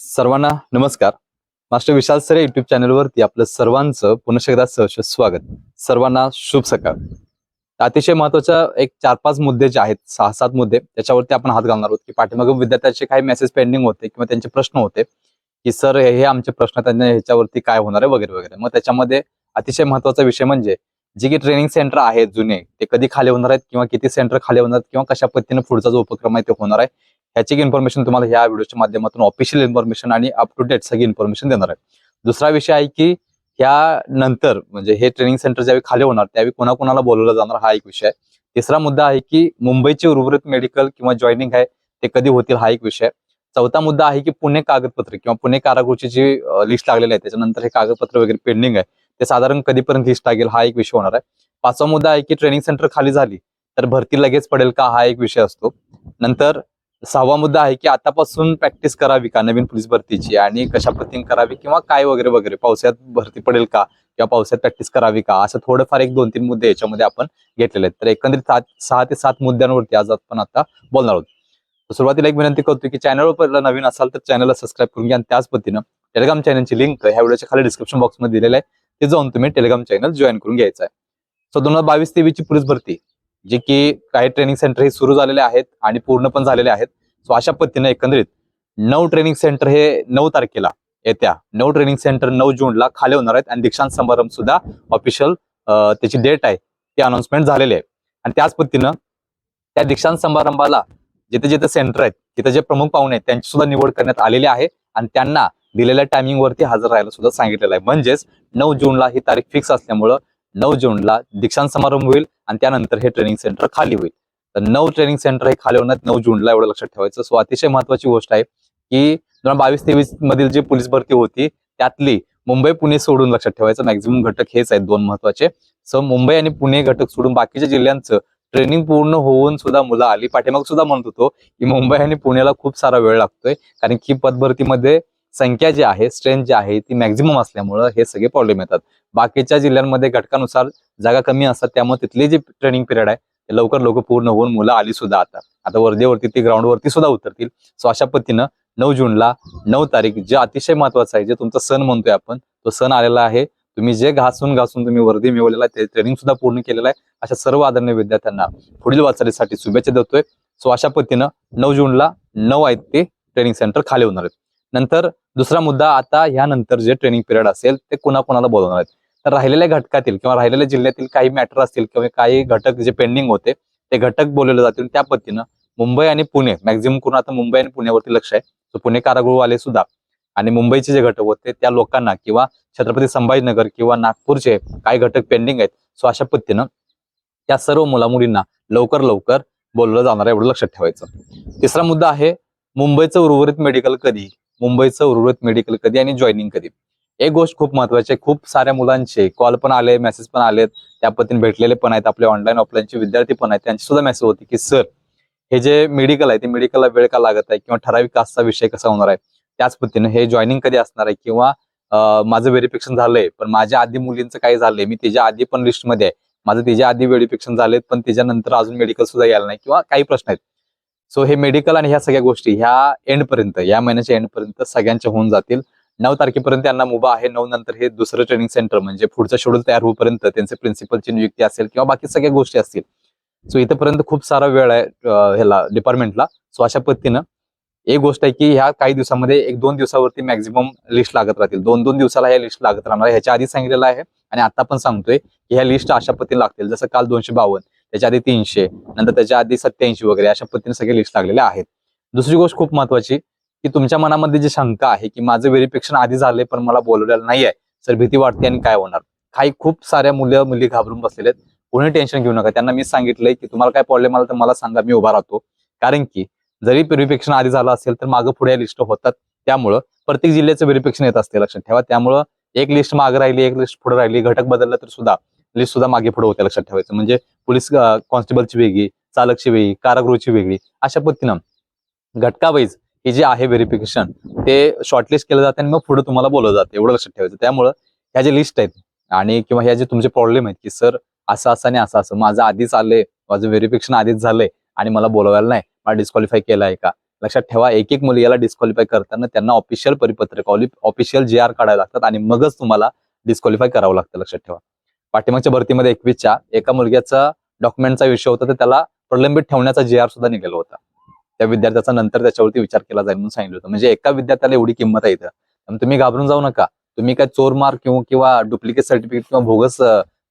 सर्वांना नमस्कार. मास्टर विशाल सरे युट्यूब चॅनलवरती आपलं सर्वांचं पुन्हा एकदा सहर्ष स्वागत. सर्वांना शुभ सकाळ. अतिशय महत्त्वाचा एक चार पाच मुद्दे जे आहेत सहा सात मुद्दे त्याच्यावरती आपण हात घालणार आहोत. की पाठीमागे विद्यार्थ्यांचे काही मेसेज पेंडिंग होते किंवा त्यांचे प्रश्न होते की सर हे हे आमचे प्रश्न त्यांना ह्याच्यावरती काय होणार आहे वगैरे वगैरे. मग त्याच्यामध्ये अतिशय महत्त्वाचा विषय म्हणजे जे की ट्रेनिंग सेंटर आहेत जुने ते कधी खाली होणार आहेत किंवा किती सेंटर खाली होणार आहेत किंवा कशा पद्धतीने पुढचा जो उपक्रम आहे ते होणार आहे. ह्याची इन्फॉर्मेशन तुम्हाला ह्या व्हिडिओच्या माध्यमातून ऑफिशियल इन्फॉर्मेशन आणि अप टू डेट सगळी इन्फॉर्मेशन देणार आहे. दुसरा विषय आहे की ह्या नंतर म्हणजे हे ट्रेनिंग सेंटर ज्यावेळी खाली होणार त्यावेळी कोणाकोणाला बोलवलं जाणार हा एक विषय आहे. तिसरा मुद्दा आहे की मुंबईचे उर्वरित मेडिकल किंवा जॉईनिंग आहे ते कधी होतील हा एक विषय चौथा मुद्दा आहे की पुणे कागदपत्र किंवा पुणे कारागृहची जी लिस्ट लागलेली आहे त्याच्यानंतर हे कागदपत्र वगैरे पेंडिंग आहे ते साधारण कधीपर्यंत लिस्ट लागेल हा एक विषय होणार आहे. पाचवा मुद्दा आहे की ट्रेनिंग सेंटर खाली झाली तर भरती लगेच पडेल का हा एक विषय असतो. नंतर सहावा मुद्दा आहे की आतापासून प्रॅक्टिस करावी का नवीन पोलीस भरतीची? आणि कशा पद्धतीने करावी? किंवा काय वगैरे वगैरे? पावसाळ्यात भरती पडेल का? किंवा पावसाळ्यात प्रॅक्टिस करावी का? असं थोडंफार एक दोन तीन मुद्दे याच्यामध्ये आपण घेतलेले आहेत. तर एकंदरीत सात सहा ते सात मुद्द्यांवरती आज आपण आता बोलणार आहोत. सुरुवातीला एक विनंती करतो की चॅनलवर पहिला नवीन असाल तर चॅनलला सबस्क्राईब करून घ्या. आणि त्याच पद्धतीनं टेलिग्राम चॅनलची लिंक ह्या व्हिडिओच्या खाली डिस्क्रिप्शन बॉक्समध्ये दिलेलं आहे. ते जाऊन तुम्ही टेलिग्राम चॅनल जॉईन करून घ्यायचं आहे. सो दोन हजार बावीस तेवीसची पोलीस भरती. जे की काही ट्रेनिंग सेंटर हे सुरू झालेले आहेत आणि पूर्ण पण झालेले आहेत. सो अशा पद्धतीने एकंदरीत नऊ ट्रेनिंग सेंटर हे नऊ तारखेला येत्या. नऊ ट्रेनिंग सेंटर नऊ जूनला खाली होणार आहेत आणि दीक्षांत समारंभ सुद्धा ऑफिशियल त्याची डेट आहे. ती अनाउन्समेंट झालेली आहे. आणि त्याच पद्धतीनं त्या दीक्षांत समारंभाला जिथे जिथे सेंटर आहेत तिथे जे प्रमुख पाहुणे आहेत त्यांची सुद्धा निवड करण्यात आलेली आहे आणि त्यांना दिलेल्या टायमिंगवरती हजर राहायला सुद्धा सांगितलेलं आहे. म्हणजेच नऊ जूनला ही तारीख फिक्स असल्यामुळं नऊ जूनला दीक्षांत समारंभ होईल आणि त्यानंतर हे ट्रेनिंग सेंटर खाली होईल. तर नऊ ट्रेनिंग सेंटर हे खाली होणार. नऊ जूनला एवढं लक्षात ठेवायचं. सो अतिशय महत्वाची गोष्ट आहे की दोन बावीस तेवीस मधील जी पोलीस भरती होती त्यातली मुंबई पुणे सोडून लक्षात ठेवायचं. मॅक्झिमम घटक हेच आहेत दोन महत्त्वाचे सो मुंबई आणि पुणे घटक सोडून बाकीच्या जिल्ह्यांचं ट्रेनिंग पूर्ण होऊन सुद्धा मुलं आली. पाठीमाग सुद्धा म्हणत होतो की मुंबई आणि पुण्याला खूप सारा वेळ लागतोय. कारण की पदभरतीमध्ये संख्या जी आहे स्ट्रेंथ जी आहे ती मॅक्झिमम असल्यामुळं हे सगळे प्रॉब्लेम येतात. बाकीच्या जिल्ह्यांमध्ये घटकानुसार जागा कमी असतात त्यामुळे तिथले जे ट्रेनिंग पिरियड आहे ते लवकर लवकर पूर्ण होऊन मुलं आली सुद्धा आता. आता वर्धेवरती ती ग्राउंडवरती सुद्धा उतरतील. सो अशा पद्धतीनं नऊ जूनला नऊ तारीख जे अतिशय महत्वाचं आहे जे तुमचा सण म्हणतोय आपण तो सण आलेला आहे. तुम्ही जे घासून घासून तुम्ही वर्दी मिळवलेला आहे ते ट्रेनिंग सुद्धा पूर्ण केलेलं आहे. अशा सर्व आदरणीय विद्यार्थ्यांना पुढील वाटचालीसाठी शुभेच्छा देतोय. सो अशा पद्धतीनं नऊ जूनला नऊ आहेत ते ट्रेनिंग सेंटर खाली होणार आहेत. नंतर दुसरा मुद्दा आता ह्यानंतर जे ट्रेनिंग पिरियड असेल ते कुणाकुणाला बोलवणार आहेत? तर राहिलेल्या घटकातील किंवा राहिलेल्या जिल्ह्यातील काही मॅटर असतील किंवा काही घटक जे पेंडिंग होते ते घटक बोलवले जातील त्या पद्धतीनं मुंबई आणि पुणे मॅक्झिमम करून आता मुंबई आणि पुण्यावरती लक्ष आहे. तर पुणे कारागृहवाले सुद्धा आणि मुंबईचे जे घटक होते त्या लोकांना किंवा छत्रपती संभाजीनगर किंवा नागपूरचे काही घटक पेंडिंग आहेत. सो अशा पद्धतीनं त्या सर्व मुलामुलींना लवकर लवकर बोललं जाणार आहे एवढं लक्षात ठेवायचं. तिसरा मुद्दा आहे मुंबईचं उर्वरित मेडिकल कधी? मुंबईचं उर्वरित मेडिकल कधी आणि जॉईनिंग कधी. एक गोष्ट खूप महत्वाची आहे खूप साऱ्या मुलांचे कॉल पण आले मेसेज पण आलेत. त्या पद्धतीने भेटलेले पण आहेत आपले ऑनलाईन ऑफलाईनचे विद्यार्थी पण आहेत. त्यांची सुद्धा मेसेज होती की सर हे जे मेडिकल आहे ते मेडिकलला वेळ का लागत आहे किंवा ठराविक कास्टचा विषय कसा होणार आहे? त्याच पद्धतीने हे जॉईनिंग कधी असणार आहे किंवा माझं व्हेरिफिकेशन झालंय पण माझ्या आधी मुलींचं काय झालंय मी त्याच्या आधी पण लिस्टमध्ये आहे. माझं त्याच्या आधी व्हेरिफिकेशन झालेत पण त्याच्यानंतर अजून मेडिकल सुद्धा यायला नाही किंवा काही प्रश्न आहेत. सो हे मेडिकल आणि ह्या सगळ्या गोष्टी ह्या एंड पर्यंत या महिन्याच्या एंड पर्यंत सगळ्यांच्या होऊन जातील. नऊ तारखेपर्यंत त्यांना मुभा आहे. नऊ नंतर हे दुसरं ट्रेनिंग सेंटर म्हणजे पुढचं शेड्यूल तयार होईपर्यंत त्यांचे प्रिन्सिपलची नियुक्ती असेल किंवा बाकी सगळ्या गोष्टी असतील. सो इथपर्यंत खूप सारा वेळ आहे ह्याला डिपार्टमेंटला सो अशा पद्धतीनं एक गोष्ट आहे की ह्या काही दिवसामध्ये एक दोन दिवसावरती मॅक्झिमम लिस्ट लागत राहतील. दोन दोन दिवसाला ह्या लिस्ट लागत राहणार ह्याच्या आधी सांगितलेलं आहे आणि आता पण सांगतोय की ह्या लिस्ट अशा पद्धतीने लागतील. जसं काल दोनशे बावन्न. त्याच्या आधी तीनशे नंतर त्याच्या आधी सत्याऐंशी वगैरे अशा पद्धतीने सगळे लिस्ट लागलेले आहेत. दुसरी गोष्ट खूप महत्वाची की तुमच्या मनामध्ये जी शंका आहे की माझं व्हेरिफिकेशन आधी झालंय पण मला बोलवलेलं नाही आहे सर भीती वाटते आणि काय होणार? काही खूप साऱ्या मुलं मुली घाबरून बसलेले आहेत. कोणी टेन्शन घेऊ नका. त्यांना मी सांगितलंय की तुम्हाला काय प्रॉब्लेम आला तर मला सांगा मी उभा राहतो. कारण की जरी व्हेरिफिकेशन आधी झालं असेल तर मागं पुढे लिस्ट होतात. त्यामुळं प्रत्येक जिल्ह्याचं व्हेरिफिकेशन येत असते लक्षात ठेवा. त्यामुळं एक लिस्ट मागे राहिली एक लिस्ट पुढे राहिली घटक बदलला तर सुद्धा लिस्ट सुद्धा मागे पुढे होते लक्षात ठेवायचं. म्हणजे पोलीस कॉन्स्टेबलची वेगळी चालकची वेगळी कारागृहची वेगळी अशा पद्धतीनं घटकावाईज हे जे आहे व्हेरिफिकेशन ते शॉर्टलिस्ट केलं जाते आणि मग पुढे तुम्हाला बोललं जातं. एवढं लक्षात ठेवायचं. त्यामुळं ह्या जे लिस्ट आहेत आणि किंवा ह्या जे तुमचे प्रॉब्लेम आहेत की सर असं असं आणि असं असं माझं आधीच आलंय माझं व्हेरिफिकेशन आधीच झालंय आणि मला बोलवायला नाही मला डिस्क्वालिफाय केलं आहे का? लक्षात ठेवा एक एक मुलग्याला डिस्क्वालिफाय करताना त्यांना ऑफिशियल परिपत्रक ऑफिशियल जे आर काढावे लागतात आणि मगच तुम्हाला डिस्क्वालिफाय करावं लागतं लक्षात ठेवा. पाठीमागच्या भरतीमध्ये एकवीसच्या एका मुलग्याचा डॉक्युमेंटचा विषय होता तर त्याला प्रलंबित ठेवण्याचा जे आर सुद्धा निघाला होता. त्या विद्यार्थ्याचा नंतर त्याच्यावरती विचार केला जाईल म्हणून सांगितलं होतं. म्हणजे एका विद्यार्थ्याला एवढी किंमत आहे इथं. तुम्ही घाबरून जाऊ नका. तुम्ही काय चोर मार किंवा किंवा डुप्लिकेट सर्टिफिकेट किंवा भोगस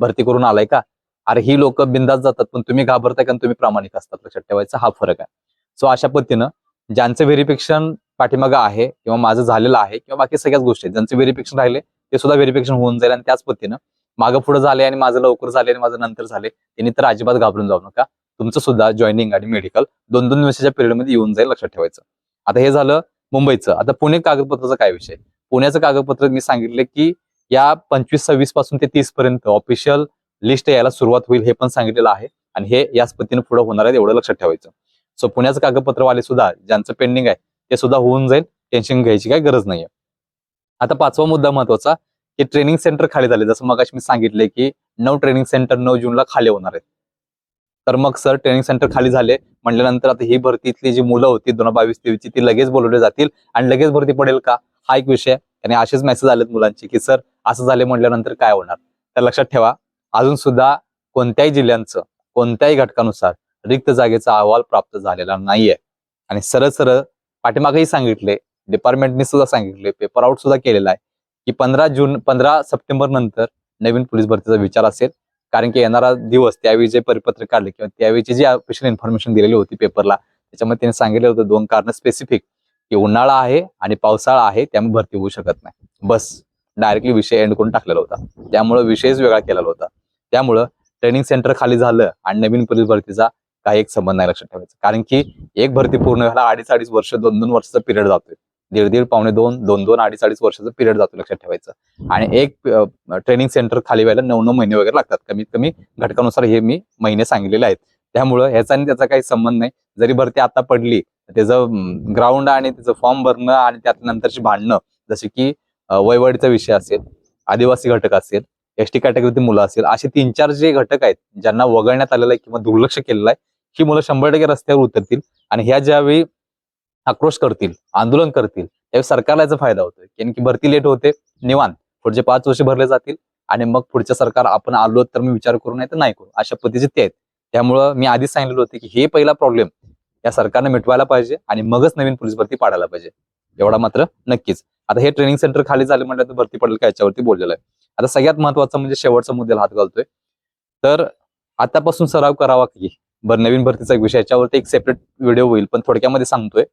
भरती करून आलाय का? अरे ही लोक बिंदास जातात पण तुम्ही घाबरताय कारण तुम्ही प्रामाणिक असतात लक्षात ठेवायचा हा फरक आहे. सो अशा पद्धतीनं ज्यांचं व्हेरिफिकेशन पाठीमागं आहे किंवा माझं झालेलं आहे किंवा बाकी सगळ्याच गोष्टी आहेत ज्यांचं व्हेरिफिकेशन राहिले ते सुद्धा व्हेरिफिकेशन होऊन जाईल आणि त्याच पद्धतीनं मागं पुढे झाले आणि माझं लवकर झाले आणि माझं नंतर झाले त्यांनी तर अजिबात घाबरून जाऊ नका. तुमचं सुद्धा जॉईनिंग आणि मेडिकल दोन दोन दिवसाच्या पिरियडमध्ये येऊन जाईल लक्षात ठेवायचं. आता हे झालं मुंबईचं. आता पुणे कागदपत्राचा काय विषय? पुण्याचं कागदपत्र मी सांगितले की या पंचवीस सव्वीसपासून ते तीस पर्यंत ऑफिशियल लिस्ट यायला सुरुवात होईल हे पण सांगितलेलं आहे आणि हे याच पद्धतीने पुढे होणार आहे एवढं लक्षात ठेवायचं. सो पुण्याचं कागदपत्रवाले सुद्धा ज्यांचं पेंडिंग आहे ते सुद्धा होऊन जाईल. टेन्शन घ्यायची काही गरज नाहीये. आता पाचवा मुद्दा महत्त्वाचा की ट्रेनिंग सेंटर खाली झाले. जसं मग मी सांगितले की नऊ ट्रेनिंग सेंटर नऊ जूनला खाली होणार आहेत. तर मग सर ट्रेनिंग सेंटर खाली झाले. म्हटल्यानंतर आता ही भरतीतली जी मुलं होती दोन हजार बावीस तेवीसची ती लगेच बोलवले जातील. आणि लगेच भरती पडेल का? हा एक विषय आणि असेच मेसेज आलेत मुलांचे की सर असं झाले म्हटल्यानंतर काय होणार? तर लक्षात ठेवा अजून सुद्धा कोणत्याही जिल्ह्यांचं कोणत्याही घटकानुसार रिक्त जागेचा अहवाल प्राप्त झालेला नाहीये. आणि सरळ सरळ पाठीमागेही सांगितले डिपार्टमेंटने सुद्धा सांगितले पेपर आउट सुद्धा केलेला आहे. की पंधरा जून पंधरा सप्टेंबर नंतर नवीन पोलीस भरतीचा विचार असेल. कारण की येणारा दिवस त्यावेळी जे परिपत्र काढले किंवा त्यावेळीची जी ऑफिशियल इन्फॉर्मेशन दिलेली होती पेपरला त्याच्यामध्ये त्यांनी सांगितलं होतं दोन कारण स्पेसिफिक की उन्हाळा आहे आणि पावसाळा आहे त्यामुळे भरती होऊ शकत नाही. बस. डायरेक्टली विषय एंड करून टाकलेला होता. त्यामुळं विषयच वेगळा केलेला होता. त्यामुळं ट्रेनिंग सेंटर खाली झालं आणि नवीन पोलीस भरतीचा काही एक संबंध नाही लक्षात ठेवायचा. कारण की एक भरती पूर्ण झाला अडीच अडीच वर्ष दोन दोन वर्षाचा पिरियड जातोय. दीड दीड पावणे दोन दोन दोन अडीच अडीच वर्षाचा पिरियड जातो लक्षात ठेवायचं. आणि एक ट्रेनिंग सेंटर खाली व्हायला नऊ नऊ महिने वगैरे लागतात. कमीत कमी घटकानुसार हे मी महिने सांगितलेले आहेत. त्यामुळं ह्याचा आणि त्याचा काही संबंध नाही. जरी भरती आता पडली त्याचं ग्राउंड आणि त्याचं फॉर्म भरणं आणि त्यात नंतरची भांडणं जसे की वयवाडीचा विषय असेल आदिवासी घटक असेल एस टी कॅटेगरीतील मुलं असेल असे तीन चार जे घटक आहेत ज्यांना वगळण्यात आलेलं आहे किंवा दुर्लक्ष केलेलं आहे ही मुलं शंभर टक्के रस्त्यावर उतरतील. आणि ह्या ज्यावेळी आक्रोश करतील आंदोलन करतील. त्यावेळी सरकारला याचा फायदा होतोय. कारण की भरती लेट होते निवांत. पुढचे पाच वर्ष भरले जातील आणि मग पुढचं सरकार आपण आलो तर मी विचार करू नाही तर नाही करू अशा पद्धतीचे ते आहेत. त्यामुळं मी आधीच सांगितलं होतं की हे पहिला प्रॉब्लेम या सरकारने मिटवायला पाहिजे आणि मगच नवीन पोलीस भरती पाडायला पाहिजे. एवढा मात्र नक्कीच. आता हे ट्रेनिंग सेंटर खाली झाले म्हटलं तर भरती पडेल का याच्यावरती बोललेलं आहे. आता सगळ्यात महत्वाचं म्हणजे शेवटचा मुद्द्याला हात घालतोय. तर आतापासून सराव करावा की बरं नवीन भरतीचा एक विषय याच्यावरती एक सेपरेट व्हिडिओ होईल पण थोडक्यामध्ये सांगतोय.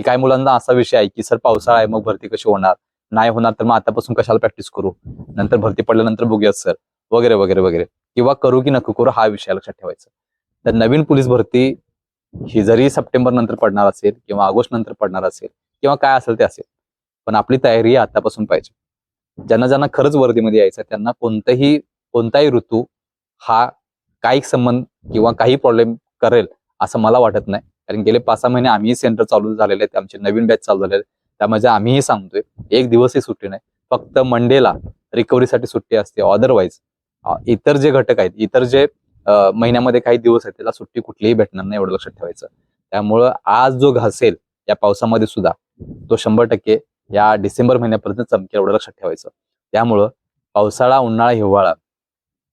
की काही मुलांना असा विषय आहे की सर पावसाळा आहे मग भरती कशी होणार? नाही होणार तर मग आतापासून कशाला प्रॅक्टिस करू? नंतर भरती पडल्यानंतर बघूयात सर. वगैरे वगैरे वगैरे. किंवा करू की नको करू हा विषय लक्षात ठेवायचा. तर नवीन पोलीस भरती ही जरी सप्टेंबर नंतर पडणार असेल किंवा ऑगस्ट नंतर पडणार असेल किंवा काय असेल ते असेल पण आपली तयारी आतापासून पाहिजे. ज्यांना ज्यांना खरंच वर्दीमध्ये यायचं त्यांना कोणताही कोणताही ऋतू हा काही संबंध किंवा काही प्रॉब्लेम करेल असं मला वाटत नाही. कारण गेले पाच सहा महिने आम्ही सेंटर चालू झालेले आहेत. आमचे नवीन बॅच चालू झालेले आहेत. त्यामध्ये आम्हीही सांगतोय एक दिवसही सुट्टी नाही. फक्त मंडेला रिकव्हरीसाठी सुट्टी असते. अदरवाईज इतर जे घटक आहेत इतर जे महिन्यामध्ये काही दिवस आहेत त्याला सुट्टी कुठलीही भेटणार नाही एवढं लक्षात ठेवायचं. त्यामुळं आज जो घासेल या पावसामध्ये सुद्धा तो शंभर टक्के या डिसेंबर महिन्यापर्यंत चमकेल एवढं लक्षात ठेवायचं. त्यामुळं पावसाळा उन्हाळा हिवाळा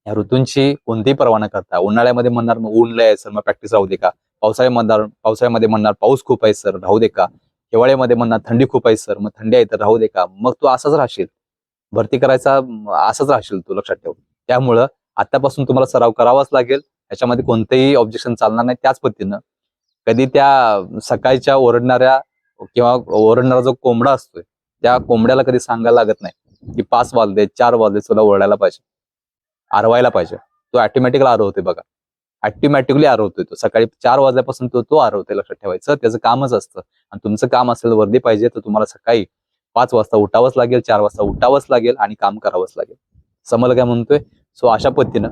या ऋतूंची कोणतीही पर्वा न करता उन्हाळ्यामध्ये म्हणणार मग ऊन लय सर मग प्रॅक्टिस राहू दे का? पावसाळ्यात म्हणणार पावसाळ्यामध्ये म्हणणार पाऊस खूप आहे सर. राहू दे का. हिवाळ्यामध्ये म्हणणार थंडी खूप आहे सर. मग थंडी आहे तर राहू दे का. मग तू असाच राहशील. भरती करायचा असंच राहशील तू लक्षात ठेव. त्यामुळं आतापासून तुम्हाला सराव करावाच लागेल. याच्यामध्ये कोणतंही ऑब्जेक्शन चालणार नाही. त्याच पद्धतीनं कधी त्या सकाळच्या ओरडणाऱ्या किंवा ओरडणारा जो कोंबडा असतोय त्या कोंबड्याला कधी सांगायला लागत नाही की पाच वाजले चार वाजले तुला ओरडायला पाहिजे. आरवायला पाहिजे. तो ऑटोमॅटिकला आरवते बघा. ऑटोमॅटिकली आरवतोय तो. सकाळी चार वाजल्यापासून तो तो आरवतोय लक्षात ठेवायचं. त्याचं कामच असतं. आणि तुमचं काम असेल वर्दी पाहिजे तर तुम्हाला सकाळी पाच वाजता उठावंच लागेल चार वाजता उठावंच लागेल आणि काम करावंच लागेल. समजलं काय म्हणतोय? सो अशा पद्धतीनं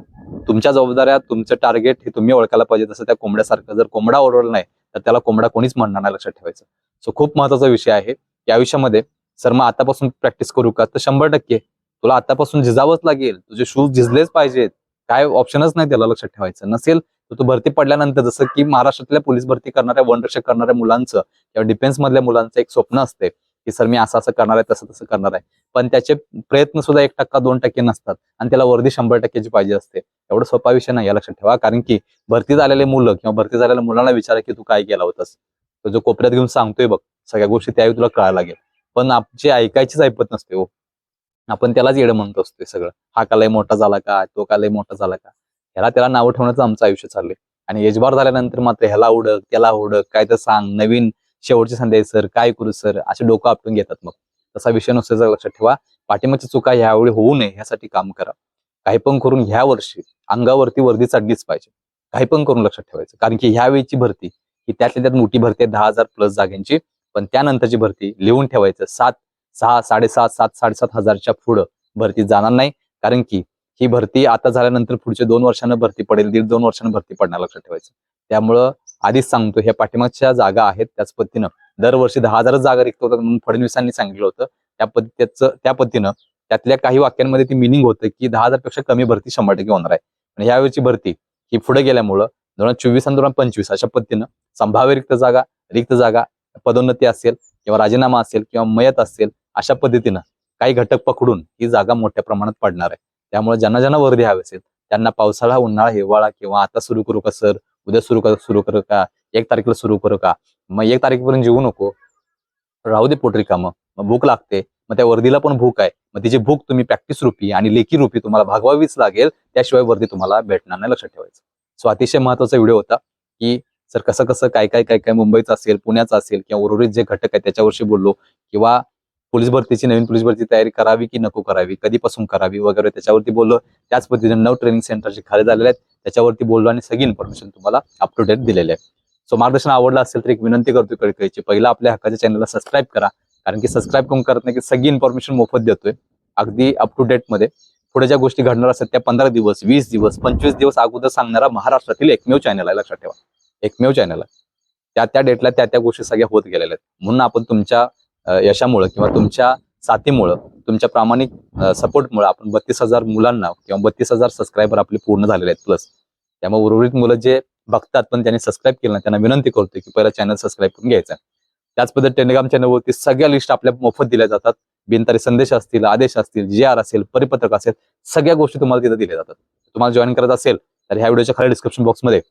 तुमच्या जबाबदाऱ्या तुमचं टार्गेट हे तुम्ही ओळखायला पाहिजे. तसं त्या कोंबड्यासारखं जर कोंबडा ओरडला नाही तर त्याला कोंबडा कोणीच म्हणणार नाही लक्षात ठेवायचं. सो खूप महत्त्वाचा विषय आहे. या विषयामध्ये सर मग आतापासून प्रॅक्टिस करू का? तर शंभर टक्के तुला आतापासून झिजावंच लागेल. तुझे शूज झिजलेच पाहिजेत. काय ऑप्शनच नाही त्याला लक्षात ठेवायचं. नसेल तर तो भरती पडल्यानंतर जसं की महाराष्ट्रातल्या पोलीस भरती करणाऱ्या वनरक्षक करणाऱ्या मुलांचं किंवा डिफेन्स मधल्या मुलांचं एक स्वप्न असते की सर मी असं असं करणार आहे तसं तसं करणार आहे. पण त्याचे प्रयत्न सुद्धा एक टक्का दोन टक्के नसतात आणि त्याला वर्दी शंभर टक्क्याची पाहिजे असते. एवढं सोपा विषय नाही या लक्षात ठेवा. कारण की भरती झालेले मुलं किंवा भरती झालेल्या मुलांना विचारा की तू काय केला होतास. तो जो कोपऱ्यात घेऊन सांगतोय बघ सगळ्या गोष्टी त्यावेळी तुला कळायला लागेल. पण आपची ऐकायचीच ऐपत नसते हो. आपण त्यालाच येडं म्हणतो असतोय सगळं. हा कालय मोठा झाला का? तो कालय मोठा झाला का? ह्याला त्याला नावं ठेवण्याचं आमचं आयुष्य चाललंय. आणि यजबार झाल्यानंतर मात्र ह्याला उडक त्याला उडक काय तर सांग नवीन शेवटची संध्या सर काय करू सर? असे डोकं आपटून घेतात मग. तसा विषय नसतो लक्षात ठेवा. पाठिंबाची चुका ह्यावेळी होऊ नये ह्यासाठी काम करा. काही पण करून ह्या वर्षी अंगावरती वर्दी चढलीच पाहिजे. काही पण करून लक्षात ठेवायचं. कारण की ह्या वेळीची भरती ही त्यातल्या त्यात मोठी भरती आहे दहा हजार प्लस जागांची. पण त्यानंतरची भरती लिहून ठेवायचं. सात सहा साडेसात सात साडेसात हजारच्या पुढं भरती जाणार नाही. कारण की ही भरती आता झाल्यानंतर पुढच्या दोन वर्षांना भरती पडेल दीड दोन वर्षांना भरती पडणार लक्षात ठेवायचं. त्यामुळं आधीच सांगतो ह्या पाठिंबाच्या जागा आहेत त्याच पद्धतीनं दरवर्षी दहा हजारच जागा रिक्त होतात म्हणून फडणवीसांनी सांगितलं होतं. त्या पद्धतीचं त्या पद्धतीनं त्यातल्या काही वाक्यांमध्ये ती मिनिंग होतं की दहा हजारपेक्षा कमी भरती शंभर टक्के होणार आहे. आणि यावेळीची भरती ही पुढे गेल्यामुळं दोन हजार चोवीस आणि दोन हजार पंचवीस अशा पद्धतीनं संभाव्य रिक्त जागा रिक्त जागा पदोन्नती असेल किंवा राजीनामा असेल किंवा मयत असेल अशा पद्धतीनं काही घटक पकडून ही जागा मोठ्या प्रमाणात पडणार आहे. त्यामुळे ज्यांना ज्यांना वर्दी हवी असेल त्यांना पावसाळा उन्हाळा हिवाळा किंवा आता सुरू करू का सर? उद्या सुरू का सुरू करू का? एक तारखेला सुरू करू का? मग एक तारखेपर्यंत जेवू नको. राहू दे पोटरी कामं. मग भूक लागते. मग त्या वर्दीला पण भूक आहे. मग तिची भूक तुम्ही प्रॅक्टिस रूपी आणि लेखी रूपी तुम्हाला भागवावीच लागेल त्याशिवाय वर्दी तुम्हाला भेटणार नाही लक्षात ठेवायचं. सो अतिशय महत्त्वाचा व्हिडिओ होता की सर कसं कसं काय काय काय काय मुंबईचं असेल पुण्याचं असेल किंवा उर्वरित जे घटक आहे त्याच्यावरशी बोललो किंवा पोलीस भरतीची नवीन पोलीस भरती तयारी करावी की नको करावी? कधीपासून करावी वगैरे? त्याच्यावरती बोललो. त्याच पद्धतीने नऊ ट्रेनिंग सेंटर जे खाली झालेले आहेत त्याच्यावरती बोललो आणि सगळी इन्फॉर्मेशन तुम्हाला अप टू डेट दिलेले आहे. सो मार्गदर्शन आवडलं असेल तर एक विनंती करतो कळकळीची पहिला आपल्या हक्काच्या चॅनलला सबस्क्राईब करा. कारण की सबस्क्राईब कोण करत नाही की सगळी इन्फॉर्मेशन मोफत देतोय. अगदी अप टू डेटमध्ये. पुढे ज्या गोष्टी घडणार असतात त्या पंधरा दिवस वीस दिवस पंचवीस दिवस अगोदर सांगणारा महाराष्ट्रातील एकमेव चॅनल आहे लक्षात ठेवा. एकमेव चॅनल आहे. त्या त्या डेटला त्या त्या गोष्टी सगळ्या होत गेलेल्या आहेत. म्हणून आपण तुमच्या यशामुळं किंवा तुमच्या साथीमुळं तुमच्या प्रामाणिक सपोर्टमुळे आपण बत्तीस हजार मुलांना किंवा बत्तीस हजार सबस्क्रायबर आपले पूर्ण झालेले आहेत प्लस त्यामुळे उर्वरित मुलं जे बघतात पण त्यांनी सबस्क्राईब केलं त्यांना विनंती करतोय की पहिला चॅनल सबस्क्राईब करून घ्यायचा त्याच पद्धतीने टेलिग्राम चॅनलवरती सगळ्या लिस्ट आपल्या मोफत दिल्या जातात. बिनतारी संदेश असतील आदेश असतील जी आर असेल परिपत्रक असेल सगळ्या गोष्टी तुम्हाला तिथे दिल्या जातात. तुम्हाला जॉईन करत असेल तर ह्या व्हिडिओच्या खाली डिस्क्रिप्शन बॉक्समध्ये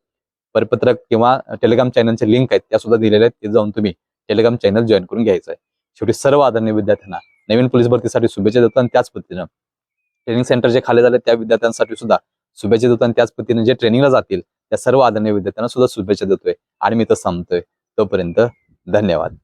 परिपत्रक किंवा टेलिग्राम चॅनलचे लिंक आहेत त्या सुद्धा दिलेल्या आहेत ते जाऊन तुम्ही टेलिग्राम चॅनल जॉईन करून घ्यायचं आहे. शेवटी सर्व आदरणीय विद्यार्थ्यांना नवीन पोलीस भरतीसाठी शुभेच्छा देतो आणि त्याच पद्धतीनं ट्रेनिंग सेंटर जे खाली झाले त्या विद्यार्थ्यांसाठी सुद्धा शुभेच्छा देतो आणि त्याच पद्धतीने जे ट्रेनिंगला जातील त्या सर्व आदरणीय विद्यार्थ्यांना सुद्धा शुभेच्छा देतोय. आणि मी तर संपतोय. तोपर्यंत धन्यवाद.